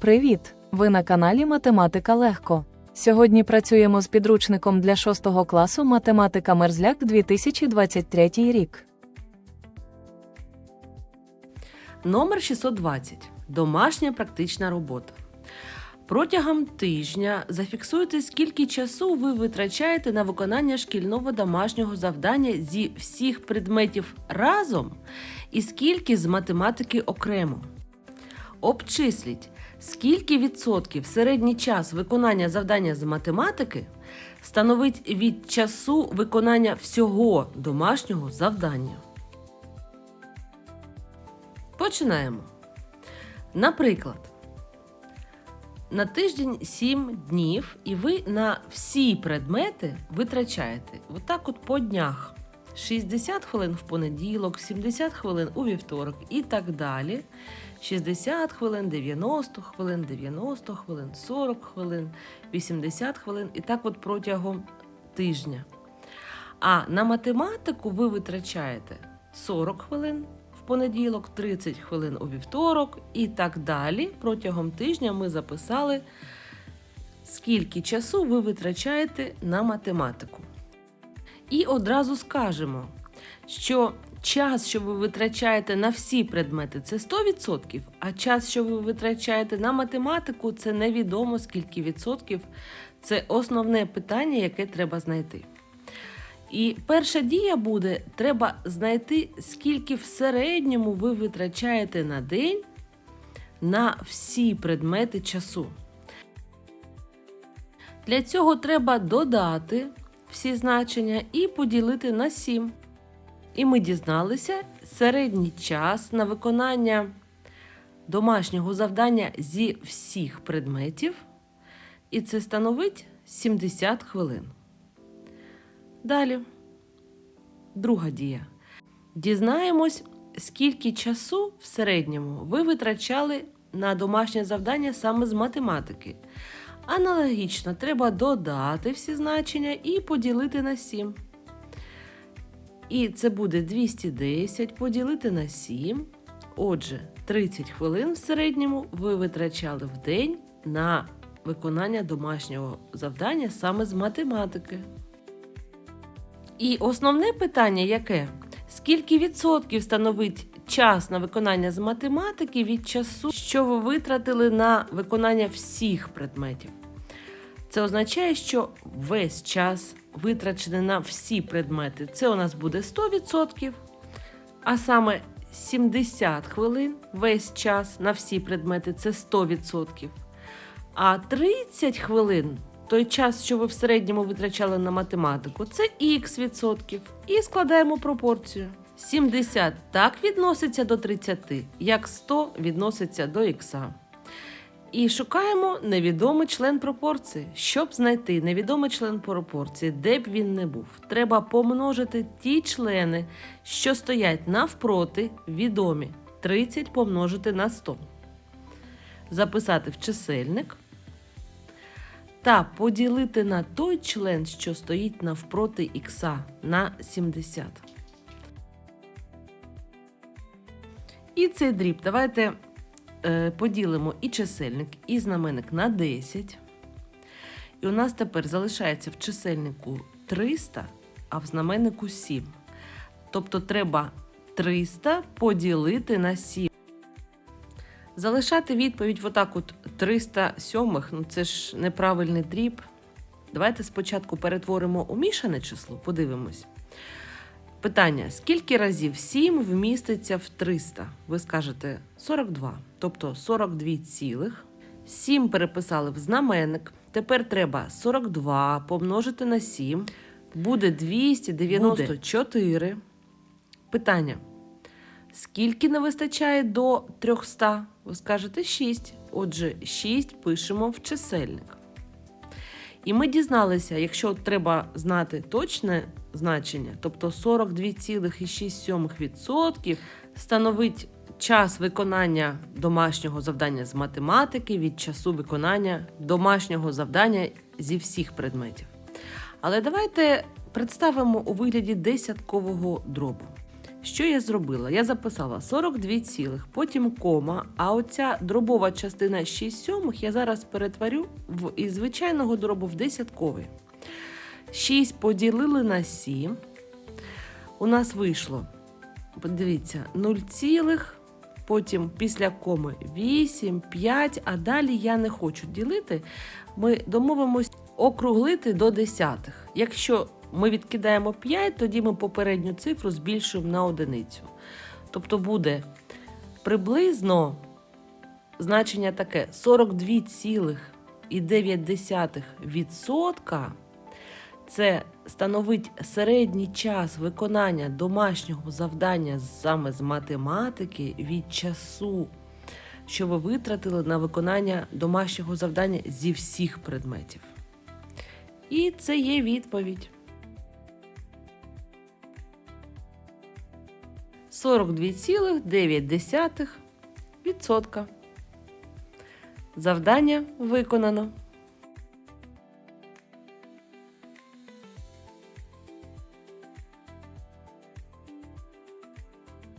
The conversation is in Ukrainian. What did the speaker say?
Привіт! Ви на каналі Математика Легко. Сьогодні працюємо з підручником для 6 класу Математика Мерзляк 2023 рік. Номер 620. Домашня практична робота. Протягом тижня зафіксуйте, скільки часу ви витрачаєте на виконання шкільного домашнього завдання зі всіх предметів разом і скільки з математики окремо. Обчисліть, скільки відсотків середній час виконання завдання з математики становить від часу виконання всього домашнього завдання. Починаємо. Наприклад, на тиждень 7 днів, і ви на всі предмети витрачаєте отак от по днях. 60 хвилин в понеділок, 70 хвилин у вівторок і так далі. 60 хвилин, 90 хвилин, 90 хвилин, 40 хвилин, 80 хвилин і так от протягом тижня. А на математику ви витрачаєте 40 хвилин в понеділок, 30 хвилин у вівторок і так далі. Протягом тижня ми записали, скільки часу ви витрачаєте на математику. І одразу скажемо, що час, що ви витрачаєте на всі предмети, це 100%, а час, що ви витрачаєте на математику, це невідомо скільки відсотків. Це основне питання, яке треба знайти. І перша дія буде: треба знайти, скільки в середньому ви витрачаєте на день на всі предмети часу. Для цього треба додати всі значення і поділити на 7. І ми дізналися середній час на виконання домашнього завдання зі всіх предметів, і це становить 70 хвилин. Далі. Друга дія. Дізнаємось, скільки часу в середньому ви витрачали на домашнє завдання саме з математики. Аналогічно, треба додати всі значення і поділити на 7. І це буде 210 поділити на 7. Отже, 30 хвилин в середньому ви витрачали в день на виконання домашнього завдання саме з математики. І основне питання яке? Скільки відсотків становить час на виконання з математики від часу, що ви витратили на виконання всіх предметів? Це означає, що весь час витрачений на всі предмети, це у нас буде 100%, а саме 70 хвилин весь час на всі предмети це 100%. А 30 хвилин той час, що ви в середньому витрачали на математику, це х відсотків. І складаємо пропорцію. 70 так відноситься до 30, як 100 відноситься до х. І шукаємо невідомий член пропорції. Щоб знайти невідомий член пропорції, де б він не був, треба помножити ті члени, що стоять навпроти відомі. 30 помножити на 100. Записати в чисельник та поділити на той член, що стоїть навпроти х на 70. І цей дріб давайте е, поділимо і чисельник, і знаменник на 10. І у нас тепер залишається в чисельнику 300, а в знаменнику 7. Тобто треба 300 поділити на 7. Залишати відповідь отак от 307, ну це ж неправильний дріб. Давайте спочатку перетворимо у мішане число, подивимось. Питання: скільки разів 7 вміститься в 300? Ви скажете 42, тобто 42 цілих. 7 переписали в знаменник. Тепер треба 42 помножити на 7. Буде 294. Питання. Скільки не вистачає до 300? Ви скажете 6. Отже, 6 пишемо в чисельник. І ми дізналися, якщо треба знати точне значення, тобто 42,6% становить час виконання домашнього завдання з математики від часу виконання домашнього завдання зі всіх предметів. Але давайте представимо у вигляді десяткового дробу. Що я зробила? Я записала 42 цілих, потім кома, а оця дробова частина 6 сьомих я зараз перетворю в, із звичайного дробу в десятковий. 6 поділили на 7. У нас вийшло, подивіться, 0 цілих, потім після коми 8, 5, а далі я не хочу ділити. Ми домовимось округлити до десятих. Якщо ми відкидаємо 5, тоді ми попередню цифру збільшуємо на одиницю. Тобто буде приблизно значення таке 42,9% це становить середній час виконання домашнього завдання саме з математики від часу, що ви витратили на виконання домашнього завдання зі всіх предметів. І це є відповідь. 42,9%. Завдання виконано.